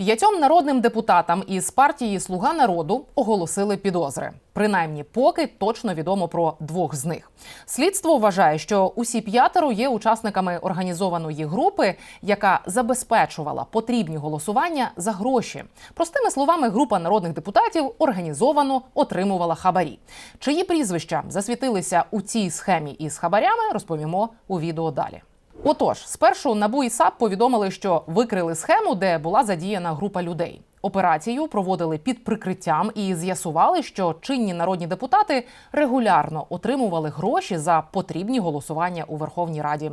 П'ятьом народним депутатам із партії Слуга народу оголосили підозри. Принаймні, поки точно відомо про двох з них. Слідство вважає, що усі п'ятеро є учасниками організованої групи, яка забезпечувала потрібні голосування за гроші. Простими словами, група народних депутатів організовано отримувала хабарі. Чиї прізвища засвітилися у цій схемі із хабарями, розповімо у відео далі. Отож, спершу НАБУ і САП повідомили, що викрили схему, де була задіяна група людей. Операцію проводили під прикриттям і з'ясували, що чинні народні депутати регулярно отримували гроші за потрібні голосування у Верховній Раді.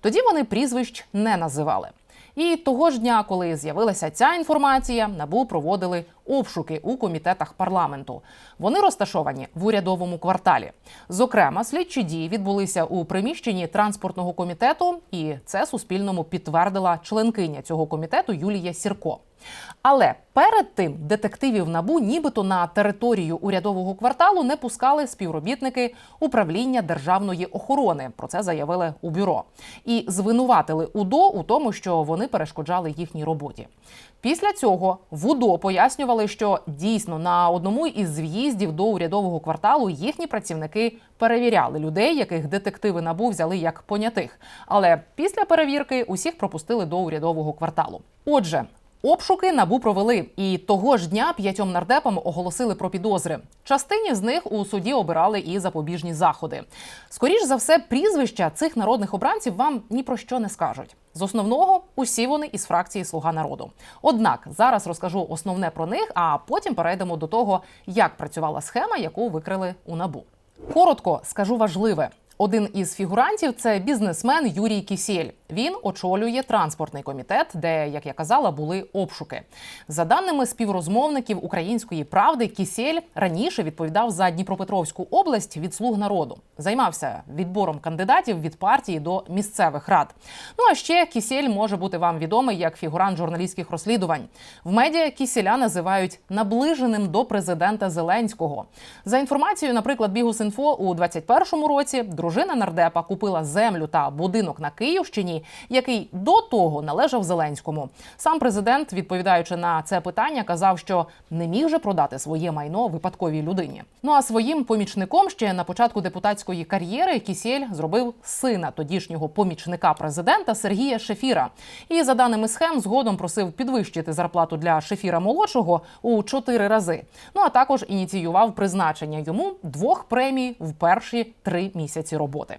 Тоді вони прізвищ не називали. І того ж дня, коли з'явилася ця інформація, набу проводили обшуки у комітетах парламенту. Вони розташовані в урядовому кварталі. Зокрема, слідчі дії відбулися у приміщенні транспортного комітету, і це суспільному підтвердила членкиня цього комітету Юлія Сірко. Але перед тим детективів набу, нібито на територію урядового кварталу не пускали співробітники управління державної охорони. Про це заявили у бюро і звинуватили УДО у тому, що вони перешкоджали їхній роботі. Після цього в УДО пояснювали, що дійсно на одному із в'їздів до урядового кварталу їхні працівники перевіряли людей, яких детективи набу взяли як понятих. Але після перевірки усіх пропустили до урядового кварталу. Отже. Обшуки набу провели, і того ж дня п'ятьом нардепам оголосили про підозри. Частині з них у суді обирали і запобіжні заходи. Скоріш за все, прізвища цих народних обранців вам ні про що не скажуть. З основного усі вони із фракції Слуга народу. Однак зараз розкажу основне про них, а потім перейдемо до того, як працювала схема, яку викрили у набу. Коротко скажу важливе. Один із фігурантів це бізнесмен Юрій Кісєль. Він очолює транспортний комітет, де, як я казала, були обшуки. За даними співрозмовників української правди, Кісєль раніше відповідав за Дніпропетровську область від слуг народу, займався відбором кандидатів від партії до місцевих рад. Ну а ще Кісєль може бути вам відомий як фігурант журналістських розслідувань. В медіа Кісєля називають наближеним до президента Зеленського. За інформацією, наприклад, Бігус.Інфо у 21-му році дружина нардепа купила землю та будинок на Київщині, який до того належав Зеленському. Сам президент, відповідаючи на це питання, казав, що не міг же продати своє майно випадковій людині. Ну а своїм помічником ще на початку депутатської кар'єри Кісєль зробив сина тодішнього помічника президента Сергія Шефіра. І за даними схем, згодом просив підвищити зарплату для Шефіра молодшого у чотири рази. Ну а також ініціював призначення йому двох премій в перші три місяці роботи.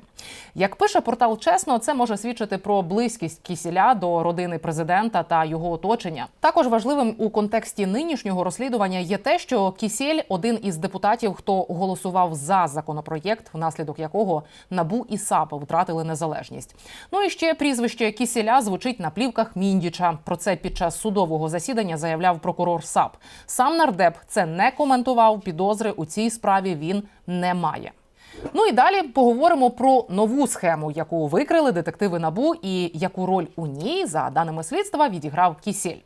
Як пише портал чесно, це може свідчити про близькість Кісіля до родини президента та його оточення. Також важливим у контексті нинішнього розслідування є те, що Кісєль один із депутатів, хто голосував за законопроєкт, внаслідок якого набу і САП втратили незалежність. Ну і ще прізвище Кісіля звучить на плівках Міндіча. Про це під час судового засідання заявляв прокурор САП. Сам нардеп це не коментував. Підозри у цій справі він не має. Ну і далі поговоримо про нову схему, яку викрили детективи набу, і яку роль у ній, за даними слідства, відіграв Кісіль.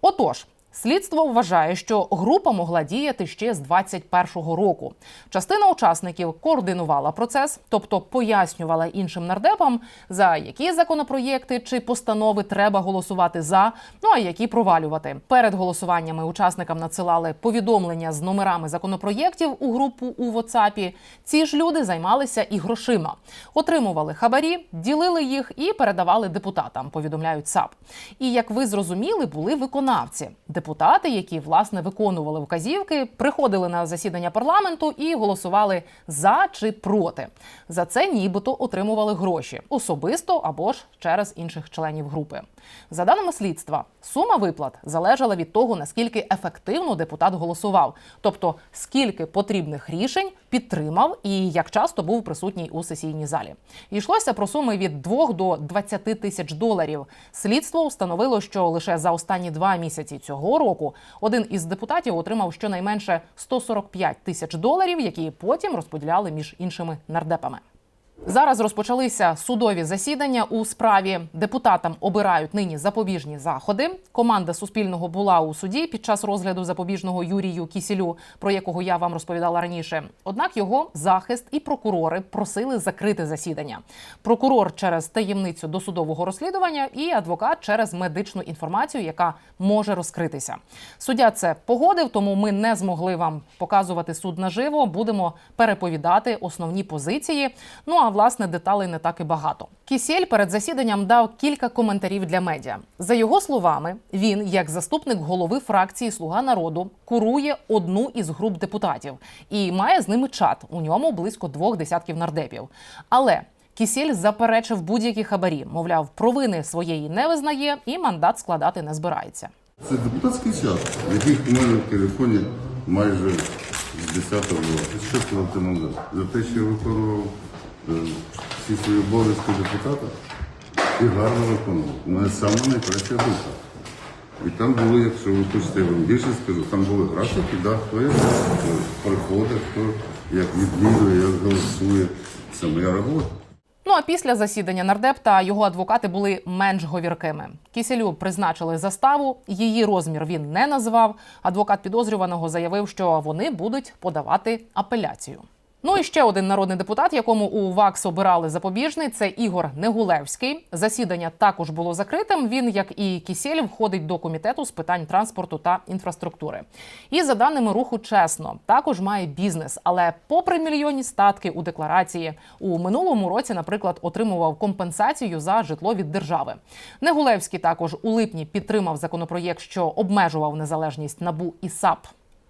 Отож. Слідство вважає, що група могла діяти ще з 21-го року. Частина учасників координувала процес, тобто пояснювала іншим нардепам, за які законопроєкти чи постанови треба голосувати за, ну а які провалювати. Перед голосуваннями учасникам надсилали повідомлення з номерами законопроєктів у групу у WhatsApp. Ці ж люди займалися і грошима, отримували хабарі, ділили їх і передавали депутатам. Повідомляють САП. І як ви зрозуміли, були виконавці депутати, які власне виконували вказівки, приходили на засідання парламенту і голосували за чи проти. За це нібито отримували гроші особисто або ж через інших членів групи. За даними слідства, сума виплат залежала від того, наскільки ефективно депутат голосував, тобто скільки потрібних рішень підтримав і як часто був присутній у сесійній залі. Йшлося про суми від 2 до 20 тисяч доларів. Слідство встановило, що лише за останні два місяці цього року один із депутатів отримав щонайменше 145 тисяч доларів, які потім розподіляли між іншими нардепами. Зараз розпочалися судові засідання у справі. Депутатам обирають нині запобіжні заходи. Команда Суспільного була у суді під час розгляду запобіжного Юрію Кісілю, про якого я вам розповідала раніше. Однак його захист і прокурори просили закрити засідання. Прокурор через таємницю досудового розслідування і адвокат через медичну інформацію, яка може розкритися. Суддя це погодив, тому ми не змогли вам показувати суд наживо. Будемо переповідати основні позиції. Ну а власне деталей не так і багато. Кісєль перед засіданням дав кілька коментарів для медіа. За його словами, він, як заступник голови фракції Слуга народу, курує одну із груп депутатів і має з ними чат. У ньому близько двох десятків нардепів. Але Кісєль заперечив будь-які хабарі, мовляв, провини своєї не визнає і мандат складати не збирається. Це депутатський час, яких мене в телефоні майже з 10-го. Що сказати назад? За те, що я виконував всі свої обов'язки депутата і гарно виконував. У мене саме найкраща душа. І там були, якщо ви хочете, я вам більше скажу, там були графіки, да, хто як е, приходить, хто як відвідує, як голосує. Це моя робота. Ну а після засідання нардеп та його адвокати були менш говіркими. Кіселю призначили заставу. Її розмір він не назвав. Адвокат підозрюваного заявив, що вони будуть подавати апеляцію. Ну і ще один народний депутат, якому у ВАКС обирали запобіжний, це Ігор Негулевський. Засідання також було закритим. Він, як і Кісєль, входить до комітету з питань транспорту та інфраструктури. І за даними руху, чесно, також має бізнес. Але, попри мільйонні статки у декларації, у минулому році, наприклад, отримував компенсацію за житло від держави. Негулевський також у липні підтримав законопроєкт, що обмежував незалежність набу і САП.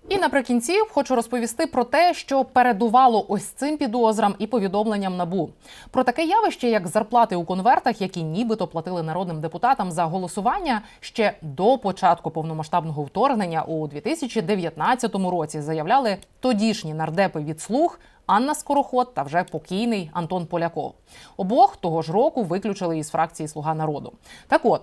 І наприкінці хочу розповісти про те, що передувало ось цим підозрам і повідомленням набу про таке явище, як зарплати у конвертах, які нібито платили народним депутатам за голосування ще до початку повномасштабного вторгнення у 2019 році. Заявляли тодішні нардепи від слуг. Анна Скороход та вже покійний Антон Поляков. Обох того ж року виключили із фракції Слуга народу. Так от.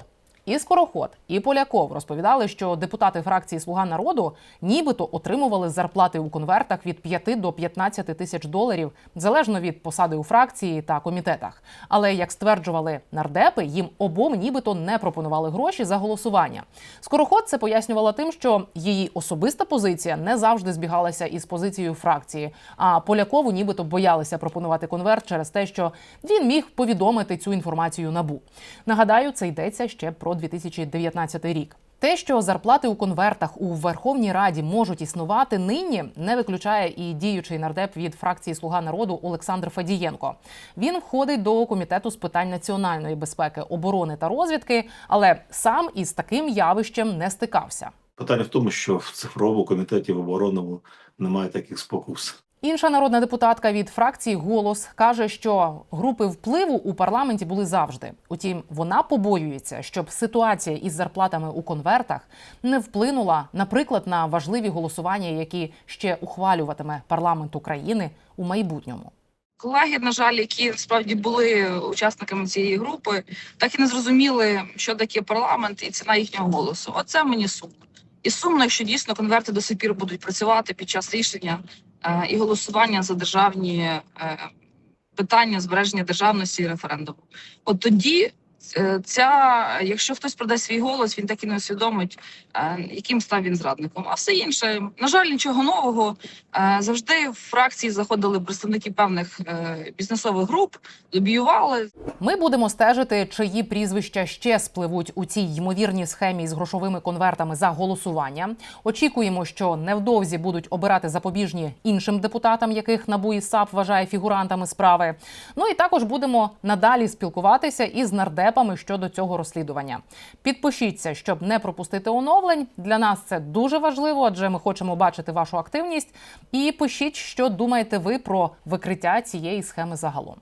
І Скороход, і Поляков розповідали, що депутати фракції Слуга народу нібито отримували зарплати у конвертах від 5 до 15 тисяч доларів, залежно від посади у фракції та комітетах. Але як стверджували нардепи, їм обом нібито не пропонували гроші за голосування. Скороход це пояснювала тим, що її особиста позиція не завжди збігалася із позицією фракції. А Полякову нібито боялися пропонувати конверт через те, що він міг повідомити цю інформацію набу. Нагадаю, це йдеться ще про 2019 рік. Те, що зарплати у конвертах у Верховній Раді можуть існувати нині, не виключає і діючий нардеп від фракції Слуга народу Олександр Фадієнко. Він входить до комітету з питань національної безпеки, оборони та розвідки, але сам із таким явищем не стикався. Питання в тому, що в цифровому комітеті в оборонному немає таких спокус. Інша народна депутатка від фракції Голос каже, що групи впливу у парламенті були завжди. Утім, вона побоюється, щоб ситуація із зарплатами у конвертах не вплинула, наприклад, на важливі голосування, які ще ухвалюватиме парламент України у майбутньому. Колеги, на жаль, які справді були учасниками цієї групи, так і не зрозуміли, що таке парламент і ціна їхнього голосу. Оце мені сумно. І сумно, якщо дійсно конверти до сих пір будуть працювати під час рішення е, і голосування за державні е, питання збереження державності і референдуму. От тоді ця, якщо хтось продасть свій голос, він так і не усвідомить, е, яким став він зрадником. А все інше, на жаль, нічого нового. Е, Завжди в фракції заходили представники певних е, бізнесових груп, лобіювали. Ми будемо стежити, чиї прізвища ще спливуть у цій ймовірній схемі з грошовими конвертами за голосування. Очікуємо, що невдовзі будуть обирати запобіжні іншим депутатам, яких НАБУ і САП вважає фігурантами справи. Ну і також будемо надалі спілкуватися із нардепами щодо цього розслідування. Підпишіться, щоб не пропустити оновлень. Для нас це дуже важливо, адже ми хочемо бачити вашу активність. І пишіть, що думаєте ви про викриття цієї схеми загалом.